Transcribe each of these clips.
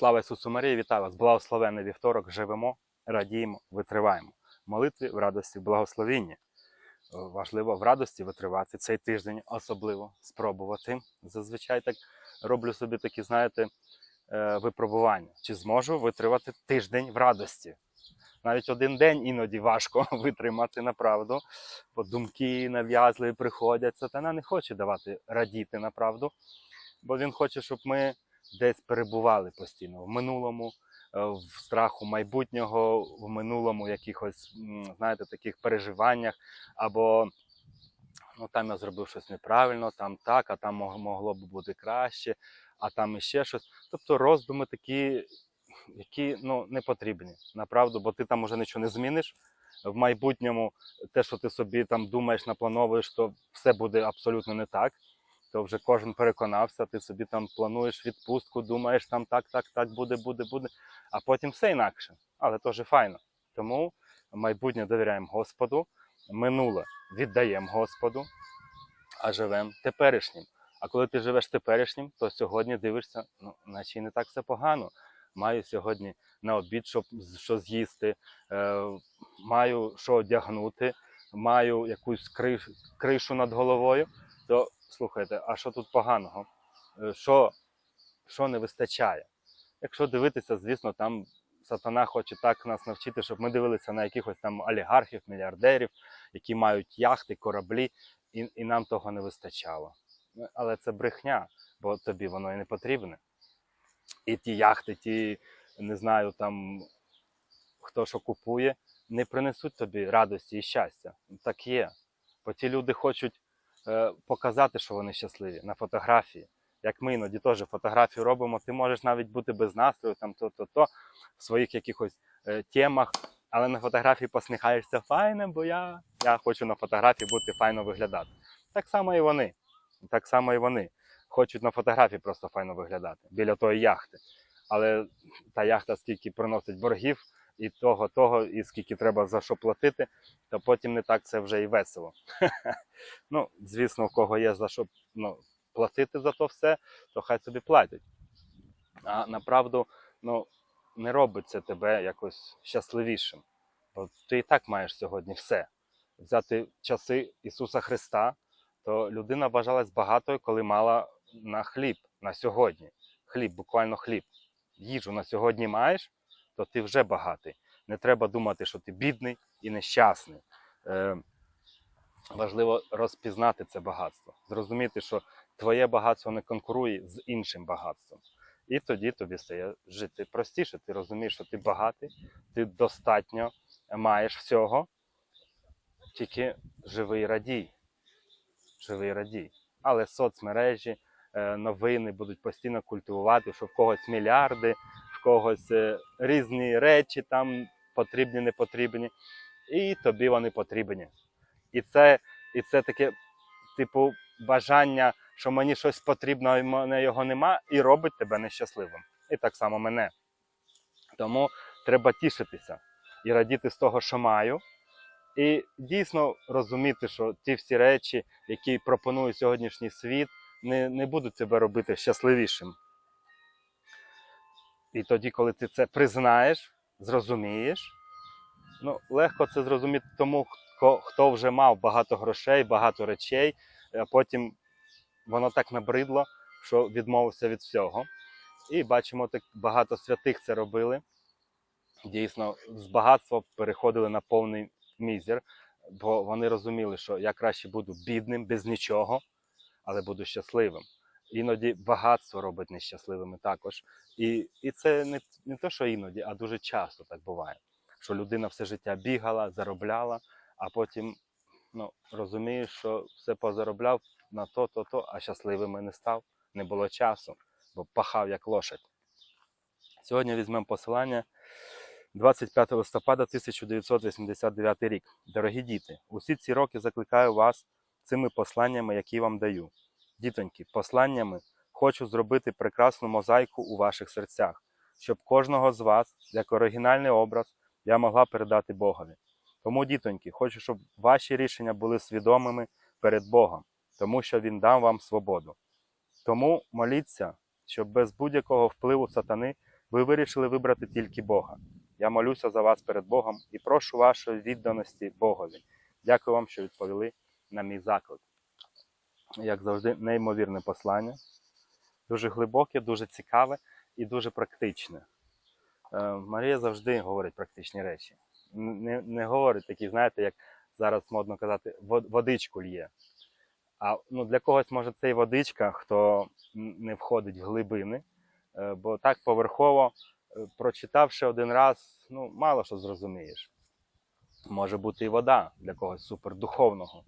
Слава Ісусу Марії, вітаю вас! Благословенний вівторок. Живемо, радіємо, витриваємо. Молитві в радості, в благословінні. Е, Важливо в радості витривати цей тиждень, особливо спробувати. Зазвичай так роблю собі такі, знаєте, е, випробування. Чи зможу витримати тиждень в радості? Навіть один день іноді важко витримати направду, бо думки нав'язливі приходять. Сатана не хоче давати радіти направду, бо він хоче, щоб ми десь перебували постійно в минулому, е, в страху майбутнього, в минулому якихось, знаєте, таких переживаннях, або ну там я зробив щось неправильно, там так, а там могло б бути краще, а там іще щось. Тобто роздуми такі, які ну, не потрібні, направду, бо ти там уже нічого не зміниш. В майбутньому те, що ти собі там думаєш, наплановуєш, то все буде абсолютно не так то вже кожен переконався, ти собі там плануєш відпустку, думаєш там так, так, так буде, буде, буде, а потім все інакше. Але теж файно. Тому майбутнє довіряємо Господу, минуле віддаємо Господу, а живемо теперішнім. А коли ти живеш теперішнім, то сьогодні дивишся, ну, наче не так все погано. Маю сьогодні на обід, щоб що з'їсти, е, маю що одягнути, маю якусь криш, кришу над головою. То слухайте, а що тут поганого? Е, Що, що не вистачає? Якщо дивитися, звісно, там сатана хоче так нас навчити, щоб ми дивилися на якихось там олігархів, мільярдерів, які мають яхти, кораблі, і, і нам того не вистачало. Ну, Але це брехня, бо тобі воно і не потрібне. І ті яхти, ті, не знаю, там хто що купує, не принесуть тобі радості і щастя. Так є. Бо ті люди хочуть е, показати, що вони щасливі на фотографії. Як ми іноді теж фотографію робимо, ти можеш навіть бути без настрою, там то-то-то, в своїх якихось е, темах, але на фотографії посміхаєшся файне, бо я, я хочу на фотографії бути файно виглядати. Так само і вони. Так само і вони хочуть на фотографії просто файно виглядати біля тої яхти. Але та яхта скільки приносить боргів, і того, того, і скільки треба за що платити, то потім не так це вже і весело. ну, звісно, у кого є за що ну, платити за то все, то хай собі платять. А направду, ну, не робить це тебе якось щасливішим. Бо ти і так маєш сьогодні все. Взяти часи Ісуса Христа, то людина вважалась багатою, коли мала на хліб на сьогодні. Хліб, буквально хліб. Їжу на сьогодні маєш, то ти вже багатий. Не треба думати, що ти бідний і нещасний. Е, важливо розпізнати це багатство, зрозуміти, що твоє багатство не конкурує з іншим багатством. І тоді тобі стає жити простіше. Ти розумієш, що ти багатий, ти достатньо маєш всього, тільки живий радій. Живий радій. Але соцмережі, е, новини будуть постійно культивувати, що в когось мільярди, когось е, різні речі там потрібні, не потрібні, і тобі вони потрібні. І це, і це таке, типу, бажання, що мені щось потрібно, а мене його нема, і робить тебе нещасливим. І так само мене. Тому треба тішитися і радіти з того, що маю. І дійсно розуміти, що ті всі речі, які пропонує сьогоднішній світ, не, не будуть тебе робити щасливішим. І тоді, коли ти це признаєш, зрозумієш, ну, легко це зрозуміти тому, хто, вже мав багато грошей, багато речей, а потім воно так набридло, що відмовився від всього. І бачимо, так багато святих це робили. Дійсно, з багатства переходили на повний мізер, бо вони розуміли, що я краще буду бідним, без нічого, але буду щасливим. Іноді багатство робить нещасливими також. І, і це не, не те, що іноді, а дуже часто так буває. Що людина все життя бігала, заробляла, а потім ну, розумієш, що все позаробляв на то, то, то, а щасливим і не став, не було часу, бо пахав як лошадь. Сьогодні візьмемо посилання 25 листопада 1989 рік. Дорогі діти, усі ці роки закликаю вас цими посланнями, які вам даю. Дітоньки, посланнями хочу зробити прекрасну мозаїку у ваших серцях, щоб кожного з вас, як оригінальний образ, я могла передати Богові. Тому, дітоньки, хочу, щоб ваші рішення були свідомими перед Богом, тому що Він дав вам свободу. Тому моліться, щоб без будь-якого впливу сатани Ви вирішили вибрати тільки Бога. Я молюся за вас перед Богом і прошу вашої відданості Богові. Дякую вам, що відповіли на мій заклик. Як завжди, неймовірне послання. Дуже глибоке, дуже цікаве і дуже практичне. Е, Марія завжди говорить практичні речі. Не, не говорить такі, знаєте, як зараз модно казати, водичку лє. А ну, для когось може це і водичка, хто не входить в глибини, Е, бо так поверхово, е, прочитавши один раз, ну, мало що зрозумієш. Може бути і вода для когось супердуховного.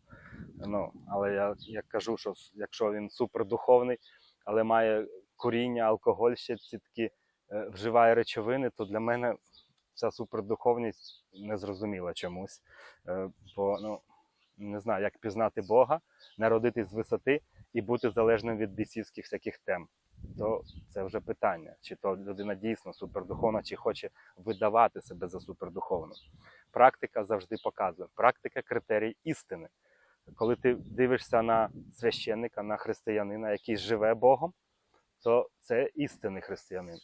Ну, але я, я кажу, що якщо він супердуховний, але має куріння, алкоголь ще такі е, вживає речовини, то для мене ця супердуховність незрозуміла чомусь. Е, бо ну, не знаю, як пізнати Бога, народитись з висоти і бути залежним від бісівських всяких тем. То це вже питання, чи то людина дійсно супердуховна, чи хоче видавати себе за супердуховну. Практика завжди показує. Практика критерій істини. Коли ти дивишся на священника, на християнина, який живе Богом, то це істинний християнин.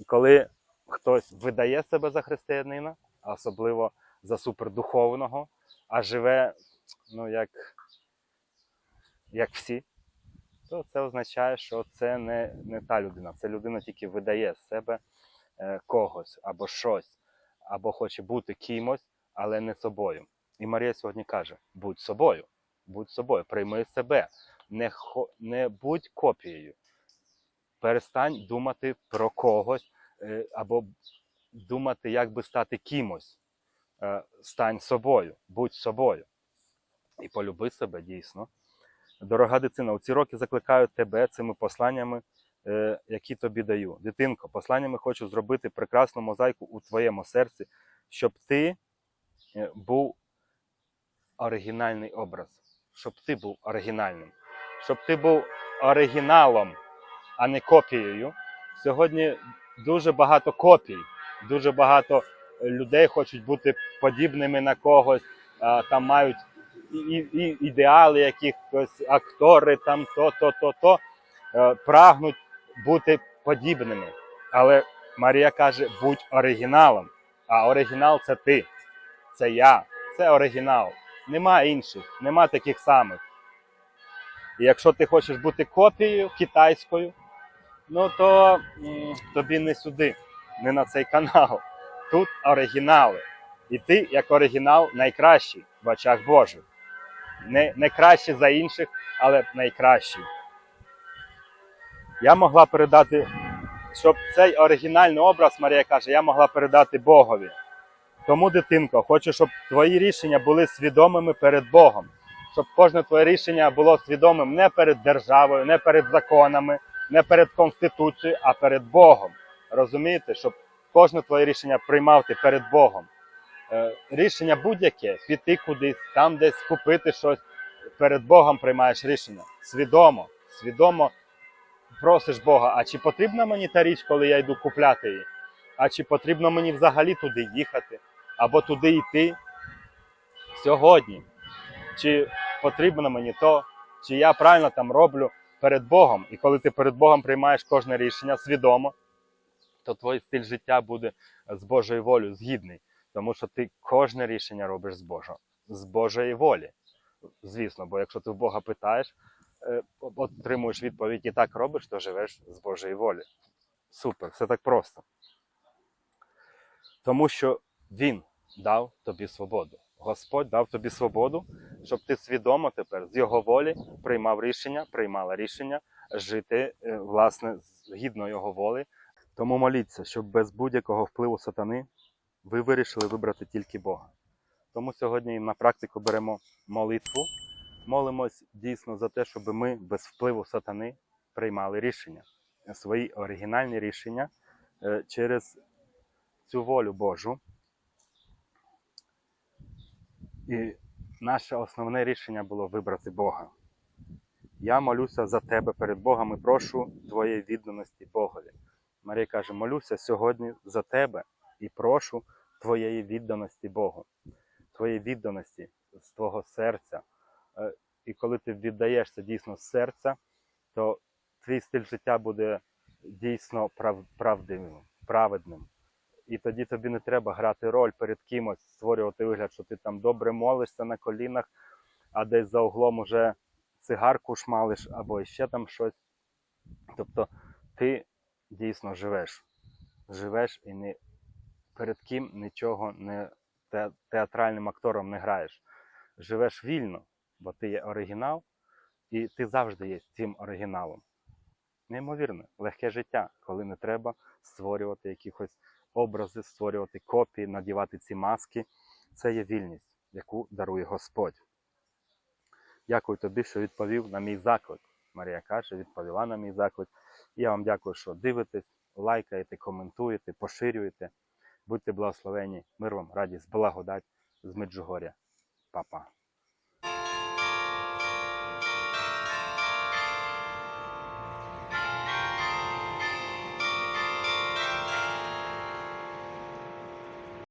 І коли хтось видає себе за християнина, особливо за супердуховного, а живе ну, як, як всі, то це означає, що це не, не та людина. Це людина тільки видає з себе е, когось або щось, або хоче бути кимось, але не собою. І Марія сьогодні каже: будь собою, будь собою, прийми себе, не, хо, не будь копією. Перестань думати про когось е, або думати, як би стати кимось. Е, Стань собою, будь собою. І полюби себе дійсно. Дорога дитина, у ці роки закликаю тебе цими посланнями, е, які тобі даю. Дитинко, посланнями хочу зробити прекрасну мозаїку у твоєму серці, щоб ти був оригінальний образ, щоб ти був оригінальним, щоб ти був оригіналом, а не копією. Сьогодні дуже багато копій, дуже багато людей хочуть бути подібними на когось, там мають і, і ідеали якихось актори, там то, то, то, то е, прагнуть бути подібними. Але Марія каже: будь оригіналом. А оригінал це ти, це я, це оригінал. Нема інших, нема таких самих. І якщо ти хочеш бути копією китайською, ну то тобі не сюди, не на цей канал. Тут оригінали. І ти, як оригінал, найкращий в очах Божих. Не, не кращий за інших, але найкращий. Я могла передати, щоб цей оригінальний образ, Марія каже, я могла передати Богові. Тому, дитинко, хочу, щоб твої рішення були свідомими перед Богом. Щоб кожне твоє рішення було свідомим не перед державою, не перед законами, не перед Конституцією, а перед Богом. Розумієте, щоб кожне твоє рішення приймав ти перед Богом. Е, рішення будь-яке піти кудись, там десь купити щось. Перед Богом приймаєш рішення. Свідомо, свідомо просиш Бога, а чи потрібна мені та річ, коли я йду купляти її? А чи потрібно мені взагалі туди їхати? Або туди йти сьогодні? Чи потрібно мені то, чи я правильно там роблю перед Богом? І коли ти перед Богом приймаєш кожне рішення свідомо, то твій стиль життя буде з Божою волею згідний. Тому що ти кожне рішення робиш з Божого, з Божої волі. Звісно, бо якщо ти в Бога питаєш, е, отримуєш відповідь і так робиш, то живеш з Божої волі. Супер, все так просто. Тому що Він дав тобі свободу. Господь дав тобі свободу, щоб ти свідомо тепер з його волі приймав рішення, приймала рішення жити е, власне згідно його волі. Тому моліться, щоб без будь-якого впливу сатани ви вирішили вибрати тільки Бога. Тому сьогодні на практику беремо молитву, молимось дійсно за те, щоб ми без впливу сатани приймали рішення, свої оригінальні рішення е, через цю волю Божу. І наше основне рішення було вибрати Бога. Я молюся за тебе перед Богом і прошу твоєї відданості Богові. Марія каже: молюся сьогодні за тебе і прошу твоєї відданості Богу, твоєї відданості з твого серця. Е, І коли ти віддаєшся дійсно з серця, то твій стиль життя буде дійсно прав, правдивим. праведним. І тоді тобі не треба грати роль перед кимось, створювати вигляд, що ти там добре молишся на колінах, а десь за углом уже цигарку шмалиш або ще там щось. Тобто ти дійсно живеш. Живеш і не перед ким нічого не те- театральним актором не граєш. Живеш вільно, бо ти є оригінал, і ти завжди є цим оригіналом. Неймовірне, легке життя, коли не треба створювати якихось образи, створювати копії, надівати ці маски. Це є вільність, яку дарує Господь. Дякую тобі, що відповів на мій заклик. Марія каже, відповіла на мій заклик. І я вам дякую, що дивитесь, лайкаєте, коментуєте, поширюєте. Будьте благословені, мир вам, радість, благодать з Меджугоря. Па-па.